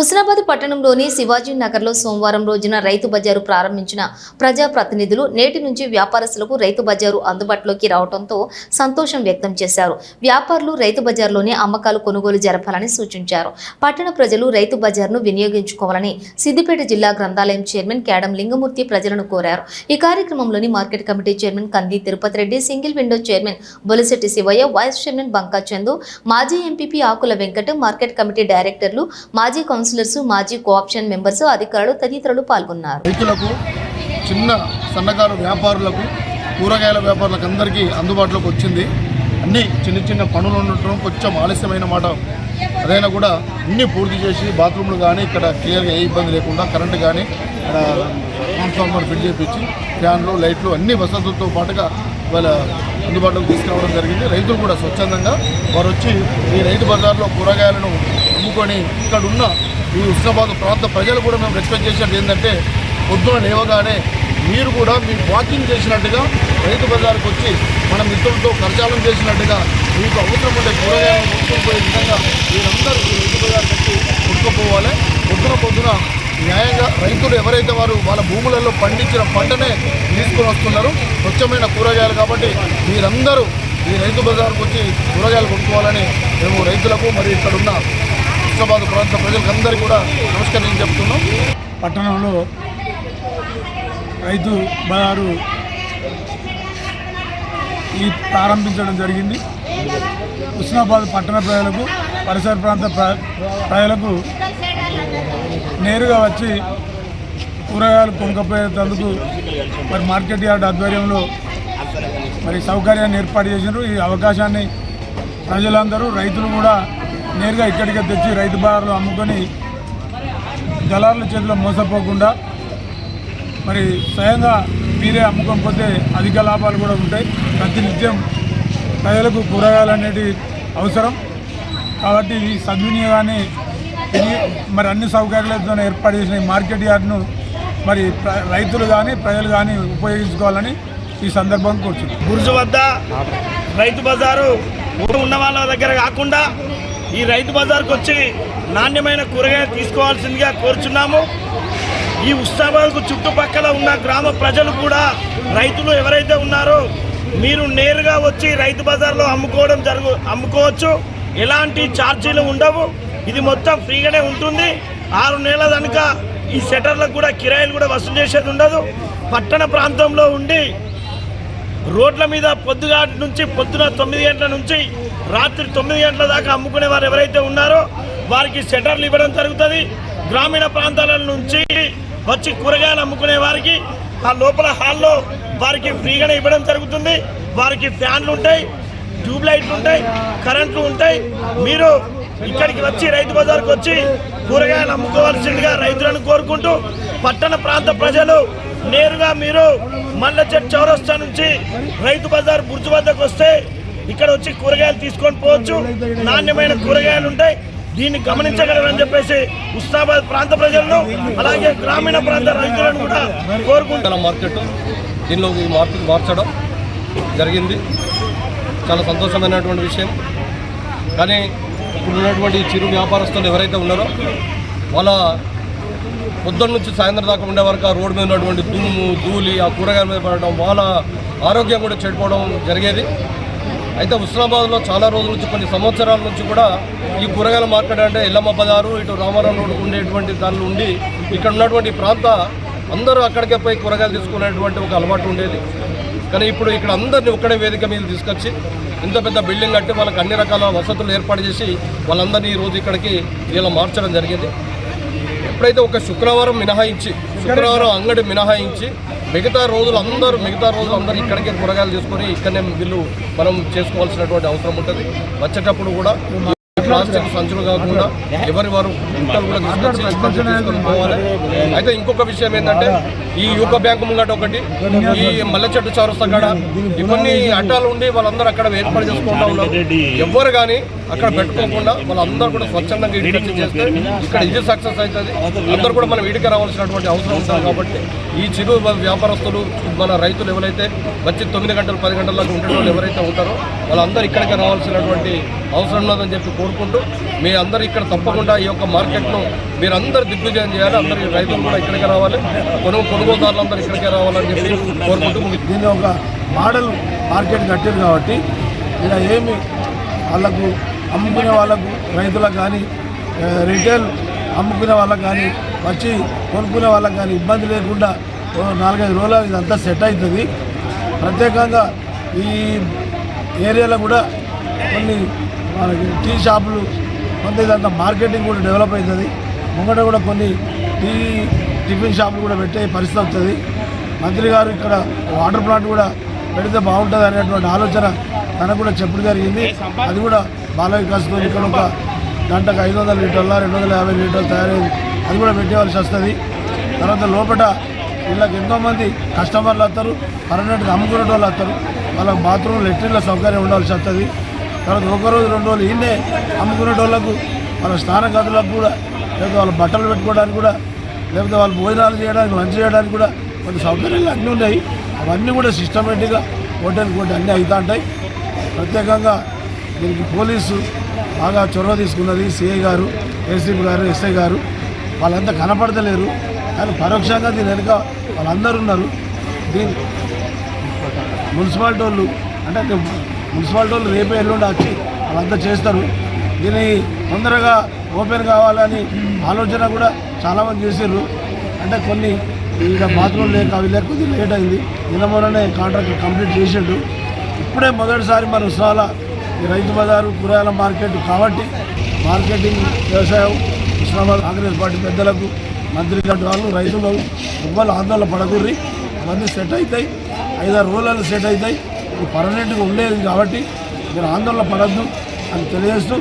హుస్నాబాద్ పట్టణంలోని శివాజీ నగర్లో సోమవారం రోజున రైతు బజారు ప్రారంభించిన ప్రజాప్రతినిధులు నేటి నుంచి వ్యాపారస్తులకు రైతు బజారు అందుబాటులోకి రావడంతో సంతోషం వ్యక్తం చేశారు. వ్యాపారులు రైతు బజార్లోనే అమ్మకాలు కొనుగోలు జరపాలని సూచించారు. పట్టణ ప్రజలు రైతు బజార్ను వినియోగించుకోవాలని సిద్దిపేట జిల్లా గ్రంథాలయం చైర్మన్ కేడం లింగమూర్తి ప్రజలను కోరారు. ఈ కార్యక్రమంలోని market committee chairman Kandi Tirupati Reddy single window chairman Bolisetti Shivaiah vice chairman Banka Chandu మాజీ MPP Akula Venkata market committee డైరెక్టర్లు మాజీ కౌన్సిలర్స్ మాజీ కోఆప్షన్ మెంబర్స్ అధికారులు తదితరులు పాల్గొన్నారు. రైతులకు చిన్న సన్నకారు వ్యాపారులకు కూరగాయల వ్యాపారులకు అందరికీ అందుబాటులోకి వచ్చింది. అన్ని చిన్న చిన్న పనులు ఉండటం కొంచెం ఆలస్యమైన మాట. అదైనా కూడా అన్నీ పూర్తి చేసి బాత్రూమ్లు కానీ ఇక్కడ క్లియర్గా ఏ ఇబ్బంది లేకుండా కరెంటు కానీ ఇక్కడ ట్రాన్స్ఫార్మర్ ఫిట్ చేపించి ఫ్యాన్లు లైట్లు అన్ని వసతులతో పాటుగా వాళ్ళ అందుబాటులోకి తీసుకురావడం జరిగింది. రైతులు కూడా స్వచ్ఛందంగా వారు వచ్చి ఈ రైతు బజార్లో కూరగాయలను అమ్ముకొని ఇక్కడ ఉన్న ఈ హుస్నాబాద్ ప్రాంత ప్రజలు కూడా మేము రిక్వెస్ట్ చేసేది ఏంటంటే పొద్దున లేవగానే మీరు కూడా మీరు వాకింగ్ చేసినట్టుగా రైతు బజార్కి వచ్చి మన మిత్రులతో కరచాలం చేసినట్టుగా మీకు అవసరం ఉండే కూరగాయలు కొనుక్కుపోయే విధంగా మీరందరూ ఈ రైతు బజార్కి వచ్చి కొట్టుకుపోవాలి. పొద్దున పొద్దున న్యాయంగా రైతులు ఎవరైతే వారు వాళ్ళ భూములలో పండించిన పంటనే తీసుకొని వస్తున్నారు స్వచ్ఛమైన కూరగాయలు కాబట్టి మీరందరూ ఈ రైతు బజార్కు వచ్చి కూరగాయలు కొనుక్కోవాలని మేము రైతులకు మరియు ఇక్కడున్న హైదరాబాద్ ప్రాంత ప్రజలకందరికీ కూడా నమస్కారం చెప్తున్నాం. పట్టణంలో రైతు బజారు ఈ ప్రారంభించడం జరిగింది. హుస్నాబాద్ పట్టణ ప్రజలకు పరిసర ప్రాంత ప్ర- ప్రజలకు నేరుగా వచ్చి కూరగాయలు కొనుక్కపోయేందుకు మరి మార్కెట్ యార్డ్ ఆధ్వర్యంలో మరి సౌకర్యాన్ని ఏర్పాటు చేసినారు. ఈ అవకాశాన్ని ప్రజలందరూ రైతులు కూడా నేరుగా ఇక్కడికే తెచ్చి రైతు బజార్లో అమ్ముకొని దళారుల చేతిలో మోసపోకుండా మరి స్వయంగా మీరే అమ్ముకోకపోతే అధిక లాభాలు కూడా ఉంటాయి. ప్రతినిత్యం ప్రజలకు కూరగాయలు అనేవి అవసరం. కాబట్టి ఈ సద్వినియోగాన్ని మరి అన్ని సౌకర్యాలతో ఏర్పాటు చేసిన ఈ మార్కెట్ యార్డ్ను మరి ప్ర- రైతులు కానీ ప్రజలు కానీ ఉపయోగించుకోవాలని ఈ సందర్భం కూర్చుంది బుర్జు వద్ద రైతు బజారు ఉన్న వాళ్ళ దగ్గర కాకుండా ఈ రైతు బజార్కి వచ్చి నాణ్యమైన కూరగాయలు తీసుకోవాల్సిందిగా కోరుచున్నాము. ఈ ఉత్సవాలకు చుట్టుపక్కల ఉన్న గ్రామ ప్రజలు కూడా రైతులు ఎవరైతే ఉన్నారో మీరు నేరుగా వచ్చి రైతు బజార్లో అమ్ముకోవడం జరుగు అమ్ముకోవచ్చు. ఎలాంటి ఛార్జీలు ఉండవు. ఇది మొత్తం ఫ్రీగానే ఉంటుంది. ఆరు నెలల కనుక ఈ సెటర్లకు కూడా కిరాయిలు కూడా వసూలు చేసేది ఉండదు. పట్టణ ప్రాంతంలో ఉండి రోడ్ల మీద పొద్దుగా నుంచి పొద్దున తొమ్మిది గంటల నుంచి రాత్రి తొమ్మిది గంటల దాకా అమ్ముకునే వారు ఎవరైతే ఉన్నారో వారికి షటర్లు ఇవ్వడం జరుగుతుంది. గ్రామీణ ప్రాంతాల నుంచి వచ్చి కూరగాయలు అమ్ముకునే వారికి ఆ లోపల హాల్లో వారికి ఫ్రీగానే ఇవ్వడం జరుగుతుంది. వారికి ఫ్యాన్లు ఉంటాయి ట్యూబ్ లైట్లు ఉంటాయి కరెంట్లు ఉంటాయి. మీరు ఇక్కడికి వచ్చి రైతు బజార్కి వచ్చి కూరగాయలు అమ్ముకోవాల్సిందిగా రైతులను కోరుకుంటూ పట్టణ ప్రాంత ప్రజలు నేరుగా మీరు మల్లచెట్ చౌరస్తా నుంచి రైతు బజార్ బుర్జు వద్దకు వస్తే ఇక్కడ వచ్చి కూరగాయలు తీసుకొని పోవచ్చు. నాణ్యమైన కూరగాయలు ఉంటాయి. దీన్ని గమనించగలరని చెప్పేసి ఉస్నాబాద్ ప్రాంత ప్రజలను అలాగే గ్రామీణ ప్రాంత రైతులను కూడా కోరుకుంటున్నాను మార్కెట్. దీనిలో ఈ మార్కెట్ మార్చడం జరిగింది. చాలా సంతోషమైనటువంటి విషయం. కానీ ఇప్పుడు ఉన్నటువంటి చిరు వ్యాపారస్తులు ఎవరైతే ఉన్నారో వాళ్ళ పొద్దున్న నుంచి సాయంత్రం దాకా ఉండే వరకు ఆ రోడ్డు మీద ఉన్నటువంటి దుమ్ము ధూళి ఆ కూరగాయల మీద పడడం వాళ్ళ ఆరోగ్యం కూడా చెడిపోవడం జరిగేది. అయితే హుస్నాబాద్లో చాలా రోజుల నుంచి కొన్ని సంవత్సరాల నుంచి కూడా ఈ కూరగాయల మార్కెట్ అంటే ఎల్లమ్మ బజారు ఇటు రామారావు రోడ్డు ఉండేటువంటి దానిలో ఉండి ఇక్కడ ఉన్నటువంటి ప్రాంత అందరూ అక్కడికే పోయి కూరగాయలు తీసుకునేటువంటి ఒక అలవాటు ఉండేది. కానీ ఇప్పుడు ఇక్కడ అందరినీ ఒక్కడే వేదిక మీద తీసుకొచ్చి ఇంత పెద్ద బిల్డింగ్ కట్టి వాళ్ళకి అన్ని రకాల వసతులు ఏర్పాటు చేసి వాళ్ళందరినీ ఈ రోజు ఇక్కడికి ఇలా మార్చడం జరిగింది. ఎప్పుడైతే ఒక శుక్రవారం మినహాయించి శుక్రవారం అంగడి మినహాయించి మిగతా రోజులు అందరూ మిగతా రోజులు అందరూ ఇక్కడికే కూరగాయలు తీసుకొని ఇక్కడనే వీళ్ళు మనం చేసుకోవాల్సినటువంటి అవసరం ఉంటుంది. వచ్చేటప్పుడు కూడా ప్లాస్టిక్ సంచులు కాకుండా ఎవరి వారు కూడా తీసుకొని పోవాలి. అయితే ఇంకొక విషయం ఏంటంటే ఈ యూకో బ్యాంకు ముంగట ఒకటి ఈ మల్లె చెట్టు చౌరస్తా కాడ ఇవన్నీ అడ్డాలు ఉండి వాళ్ళందరూ అక్కడ ఏర్పాటు చేసుకుంటా ఉన్నారు. ఎవ్వరు కానీ అక్కడ పెట్టుకోకుండా వాళ్ళందరూ కూడా స్వచ్ఛందంగా ఇంటికి చేస్తే ఇక్కడ ఇది సక్సెస్ అవుతుంది. అందరూ కూడా మనం వీడికి రావాల్సినటువంటి అవసరం ఉంటుంది కాబట్టి ఈ చిరు వ్యాపారస్తులు మన రైతులు ఎవరైతే వచ్చి తొమ్మిది గంటలు పది గంటల దాకా ఉండేటోళ్ళు ఎవరైతే ఉంటారో వాళ్ళందరూ ఇక్కడికి రావాల్సినటువంటి అవసరం ఉన్నదని చెప్పి కోరుకుంటూ మీ అందరూ ఇక్కడ తప్పకుండా ఈ యొక్క మార్కెట్ను మీరు అందరు దిగ్విజయం చేయాలి. అందరి రైతులు కూడా ఇక్కడికే రావాలి. కొనుగోలు కొనుగోదారులు అందరూ ఇక్కడికే రావాలని చెప్పి కోరుకుంటూ దీన్ని ఒక మోడల్ మార్కెట్ కట్టారు కాబట్టి ఇలా ఏమి వాళ్ళకు అమ్ముకునే వాళ్ళకు రైతులకు కానీ రిటైల్ అమ్ముకునే వాళ్ళకు కానీ వచ్చి కొనుక్కునే వాళ్ళకి కానీ ఇబ్బంది లేకుండా నాలుగైదు రోజులు ఇదంతా సెట్ అవుతుంది. ప్రత్యేకంగా ఈ ఏరియాలో కూడా కొన్ని మనకి టీ షాపులు కొంత ఇదంతా మార్కెటింగ్ కూడా డెవలప్ అవుతుంది. ముంగట కూడా కొన్ని టీ టిఫిన్ షాపులు కూడా పెట్టే పరిస్థితి వస్తుంది. మంత్రి గారు ఇక్కడ వాటర్ ప్లాంట్ కూడా పెడితే బాగుంటుంది అనేటువంటి ఆలోచన తనకు కూడా చెప్పడం జరిగింది. అది కూడా బాలయ్య వికాస్తో ఇక్కడ ఒక గంటకు ఐదు వందల లీటర్ల రెండు వందల యాభై లీటర్లు తయారైంది. అది కూడా పెట్టేవలసి వస్తుంది. తర్వాత లోపల వీళ్ళకి ఎంతోమంది కస్టమర్లు వస్తారు. పర్మనెంట్గా అమ్ముకునే వాళ్ళు వస్తారు. వాళ్ళకి బాత్రూమ్ లెట్రిన్ల సౌకర్యం ఉండాల్సి వస్తుంది. తర్వాత ఒక రోజు రెండు రోజులు ఈయనే అమ్ముకునే వాళ్ళకు వాళ్ళ స్నాన గదులకు కూడా లేకపోతే వాళ్ళ బట్టలు పెట్టుకోవడానికి కూడా లేకపోతే వాళ్ళు భోజనాలు చేయడానికి లంచ్ చేయడానికి కూడా కొన్ని సౌకర్యాలు అన్నీ ఉన్నాయి. అవన్నీ కూడా సిస్టమేటిక్గా హోటల్ కోటి అన్నీ అవుతూ ఉంటాయి. ప్రత్యేకంగా దీనికి పోలీసు బాగా చొరవ తీసుకున్నది సిఐ గారు ఏసీపీ గారు ఎస్ఐ గారు. వాళ్ళంతా కనపడతలేరు. కానీ పరోక్షంగా దీని వెనుక వాళ్ళందరూ ఉన్నారు. దీని మున్సిపాలిటీ వాళ్ళు అంటే మున్సిపాలిటీ వాళ్ళు రేపే ఎల్లుండి వచ్చి వాళ్ళంతా చేస్తారు. దీన్ని తొందరగా ఓపెన్ కావాలని ఆలోచన కూడా చాలామంది చేసారు అంటే కొన్ని ఇక బాత్రూమ్ లేక అవి లేక కొద్దిగా లేట్ అయింది. నిన్న మొన్ననే కాంట్రాక్ట్ కంప్లీట్ చేసిండు ఇప్పుడే మొదటిసారి మన ఉత్సవాల రైతు బజారు కూరగాయల మార్కెట్ కాబట్టి మార్కెటింగ్ వ్యవసాయం ఉస్మానాబాద్ కాంగ్రెస్ పార్టీ పెద్దలకు మంత్రి గారి వాళ్ళు రైతులు ఎవ్వరు ఆందోళన పడకూర్రి. అవన్నీ సెట్ అవుతాయి. ఐదారు రోజులలో సెట్ అవుతాయి. ఇది పర్మనెంట్గా ఉండేది కాబట్టి మీరు ఆందోళన పడద్దు అని తెలియజేస్తూ